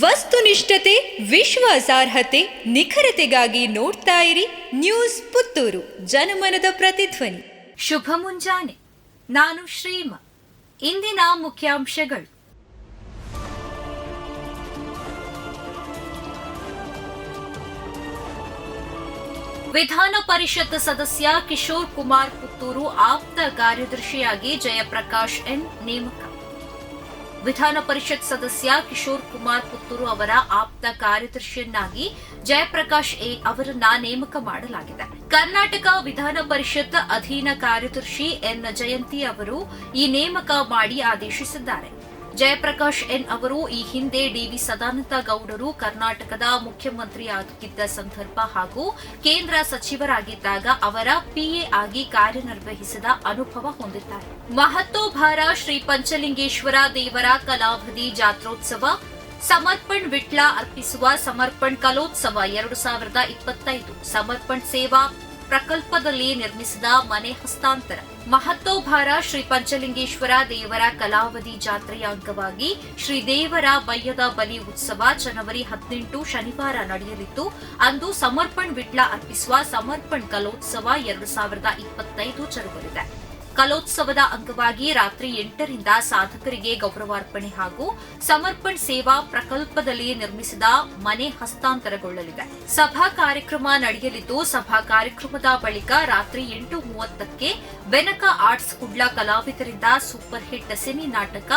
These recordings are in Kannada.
ವಸ್ತುನಿಷ್ಠತೆ, ವಿಶ್ವಾಸಾರ್ಹತೆ, ನಿಖರತೆಗಾಗಿ ನೋಡ್ತಾ ಇರಿ ನ್ಯೂಸ್ ಪುತ್ತೂರು, ಜನಮನದ ಪ್ರತಿಧ್ವನಿ. ಶುಭ ಮುಂಜಾನೆ. ನಾನು ಶ್ರೀಮ. ಇಂದಿನ ಮುಖ್ಯಾಂಶಗಳು. ವಿಧಾನ ಪರಿಷತ್ ಸದಸ್ಯ ಕಿಶೋರ್ ಕುಮಾರ್ ಪುತ್ತೂರು ಆಪ್ತ ಕಾರ್ಯದರ್ಶಿಯಾಗಿ ಜಯಪ್ರಕಾಶ್ ಎನ್ ನೇಮಕ. ವಿಧಾನ ಪರಿಷತ್ ಸದಸ್ಯ ಕಿಶೋರ್ ಕುಮಾರ್ ಪುತ್ತೂರು ಅವರ ಆಪ್ತ ಕಾರ್ಯದರ್ಶಿಯನ್ನಾಗಿ ಜಯಪ್ರಕಾಶ್ ಎ ಅವರನ್ನ ನೇಮಕ ಮಾಡಲಾಗಿದೆ. ಕರ್ನಾಟಕ ವಿಧಾನ ಪರಿಷತ್ ಅಧೀನ ಕಾರ್ಯದರ್ಶಿ ಎನ್ ಜಯಂತಿ ಅವರು ಈ ನೇಮಕ ಮಾಡಿ ಆದೇಶಿಸಿದ್ದಾರೆ. ಜಯಪ್ರಕಾಶ್ ಎನ್ ಅವರು ಈ ಹಿಂದೆ ಡಿವಿ ಸದಾನಂದ ಗೌಡರು ಕರ್ನಾಟಕದ ಮುಖ್ಯಮಂತ್ರಿಯಾಗಿದ್ದ ಸಂದರ್ಭ ಹಾಗೂ ಕೇಂದ್ರ ಸಚಿವರಾಗಿದ್ದಾಗ ಅವರ ಪಿಎ ಆಗಿ ಕಾರ್ಯನಿರ್ವಹಿಸಿದ ಅನುಭವ ಹೊಂದಿದ್ದಾರೆ. ಮಹತ್ತೋಭಾರ ಶ್ರೀ ಪಂಚಲಿಂಗೇಶ್ವರ ದೇವರ ಕಲಾವಧಿ ಜಾತ್ರೋತ್ಸವ, ಸಮರ್ಪಣ್ ವಿಟ್ಲ ಅರ್ಪಿಸುವ ಸಮರ್ಪಣ್ ಕಲೋತ್ಸವ ಎರಡು ಸಾವಿರದ ಇಪ್ಪತ್ತೈದು, ಸಮರ್ಪಣ್ ಸೇವಾ ಪ್ರಕಲ್ಪದಲ್ಲಿ ನಿರ್ಮಿಸಿದ ಮನೆ ಹಸ್ತಾಂತರ. ಮಹತ್ತೋಭಾರ ಶ್ರೀ ಪಂಚಲಿಂಗೇಶ್ವರ ದೇವರ ಕಲಾವಧಿ ಜಾತ್ರೆಯ ಅಂಗವಾಗಿ ಶ್ರೀ ದೇವರ ಬಯ್ಯದ ಬಲಿ ಉತ್ಸವ ಜನವರಿ ಹದಿನೆಂಟು ಶನಿವಾರ ನಡೆಯಲಿದ್ದು, ಅಂದು ಸಮರ್ಪಣ್ ವಿಟ್ಲ ಅರ್ಪಿಸುವ ಸಮರ್ಪಣ್ ಕಲೋತ್ಸವ ಎರಡು ಸಾವಿರದ ಇಪ್ಪತ್ತೈದು ಜರುಗಲಿದೆ. ಕಲೋತ್ಸವದ ಅಂಗವಾಗಿ ರಾತ್ರಿ ಎಂಟರಿಂದ ಸಾಧಕರಿಗೆ ಗೌರವಾರ್ಪಣೆ ಹಾಗೂ ಸಮರ್ಪಣ್ ಸೇವಾ ಪ್ರಕಲ್ಪದಲ್ಲಿ ನಿರ್ಮಿಸಿದ ಮನೆ ಹಸ್ತಾಂತರಗೊಳ್ಳಲಿದೆ. ಸಭಾ ಕಾರ್ಯಕ್ರಮ ನಡೆಯಲಿದ್ದು, ಸಭಾ ಕಾರ್ಯಕ್ರಮದ ಬಳಿಕ ರಾತ್ರಿ ಎಂಟು ಮೂವತ್ತಕ್ಕೆ ಬೆನಕ ಆರ್ಟ್ಸ್ ಕುಡ್ಲ ಕಲಾವಿದರಿಂದ ಸೂಪರ್ ಹಿಟ್ ಸಿನಿ ನಾಟಕ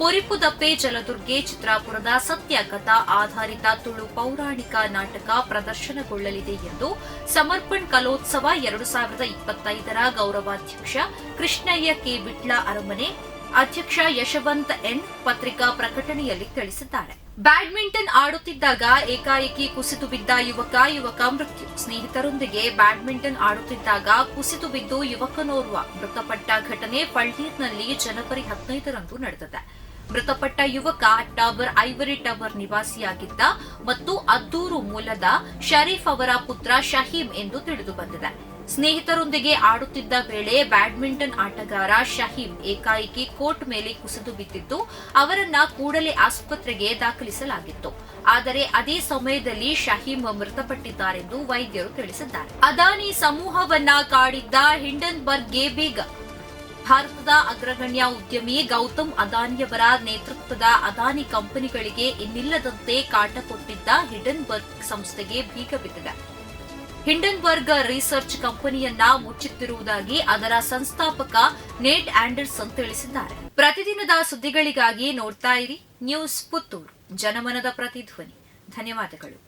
ಪೊರಿಪುದಪ್ಪೆ ಜಲದುರ್ಗೆ ಚಿತ್ರಾಪುರದ ಸತ್ಯಕಥಾ ಆಧಾರಿತ ತುಳು ಪೌರಾಣಿಕ ನಾಟಕ ಪ್ರದರ್ಶನಗೊಳ್ಳಲಿದೆ ಎಂದು ಸಮರ್ಪಣ್ ಕಲೋತ್ಸವ ಎರಡು ಸಾವಿರದ ಇಪ್ಪತ್ತೈದರ ಗೌರವಾಧ್ಯಕ್ಷ ಕೃಷ್ಣಯ್ಯ ಕೆ. ಬಿಟ್ಲ ಅರಮನೆ, ಅಧ್ಯಕ್ಷ ಯಶವಂತ್ ಎನ್. ಪತ್ರಿಕಾ ಪ್ರಕಟಣೆಯಲ್ಲಿ ತಿಳಿಸಿದ್ದಾರೆ. ಬ್ಯಾಡ್ಮಿಂಟನ್ ಆಡುತ್ತಿದ್ದಾಗ ಏಕಾಏಕಿ ಕುಸಿತು ಬಿದ್ದ ಯುವಕ ಯುವಕ ಮೃತ್ಯು. ಸ್ನೇಹಿತರೊಂದಿಗೆ ಬ್ಯಾಡ್ಮಿಂಟನ್ ಆಡುತ್ತಿದ್ದಾಗ ಕುಸಿತು ಬಿದ್ದು ಯುವಕನೋರ್ವ. ಮೃತಪಟ್ಟ ಘಟನೆ ಪಳ್ಳೀರ್ನಲ್ಲಿ ಜನವರಿ ಹದಿನೈದರಂದು ನಡೆದಿದೆ. ಮೃತಪಟ್ಟ ಯುವಕ ಟವರ್ ಐವರಿ ಟವರ್ ನಿವಾಸಿಯಾಗಿದ್ದ ಮತ್ತು ಅದ್ದೂರು ಮೂಲದ ಶರೀಫ್ ಅವರ ಪುತ್ರ ಶಹೀಂ ಎಂದು ತಿಳಿದು ಬಂದಿದೆ. ಸ್ನೇಹಿತರೊಂದಿಗೆ ಆಡುತ್ತಿದ್ದ ವೇಳೆ ಬ್ಯಾಡ್ಮಿಂಟನ್ ಆಟಗಾರ ಶಹೀಂ ಏಕಾಏಕಿ ಕೋರ್ಟ್ ಮೇಲೆ ಕುಸಿದು ಬಿದ್ದಿದ್ದು, ಅವರನ್ನ ಕೂಡಲೇ ಆಸ್ಪತ್ರೆಗೆ ದಾಖಲಿಸಲಾಗಿತ್ತು. ಆದರೆ ಅದೇ ಸಮಯದಲ್ಲಿ ಶಹೀಮ್ ಮೃತಪಟ್ಟಿದ್ದಾರೆಂದು ವೈದ್ಯರು ತಿಳಿಸಿದ್ದಾರೆ. ಅದಾನಿ ಸಮೂಹವನ್ನ ಕಾಡಿದ್ದ ಹಿಂಡನ್ಬರ್ಗ್ ಗೇಬೇಗ ಭಾರತದ ಅಗ್ರಗಣ್ಯ ಉದ್ಯಮಿ ಗೌತಮ್ ಅದಾನಿಯವರ ನೇತೃತ್ವದ ಅದಾನಿ ಕಂಪನಿಗಳಿಗೆ ಇನ್ನಿಲ್ಲದಂತೆ ಕಾಟ ಕೊಟ್ಟಿದ್ದ ಹಿಡನ್ಬರ್ಗ್ ಸಂಸ್ಥೆಗೆ ಬೀಗ ಬಿದ್ದಿದೆ. ಹಿಂಡನ್ಬರ್ಗ್ ರಿಸರ್ಚ್ ಕಂಪನಿಯನ್ನ ಮುಚ್ಚುತ್ತಿರುವುದಾಗಿ ಅದರ ಸಂಸ್ಥಾಪಕ ನೇಟ್ ಆಂಡರ್ಸನ್ ತಿಳಿಸಿದ್ದಾರೆ. ಪ್ರತಿದಿನದ ಸುದ್ದಿಗಳಿಗಾಗಿ ನೋಡ್ತಾ ಇರಿ ನ್ಯೂಸ್ ಪುತ್ತೂರು. ಜನಮನದ ಪ್ರತಿಧ್ವನಿ. ಧನ್ಯವಾದಗಳು.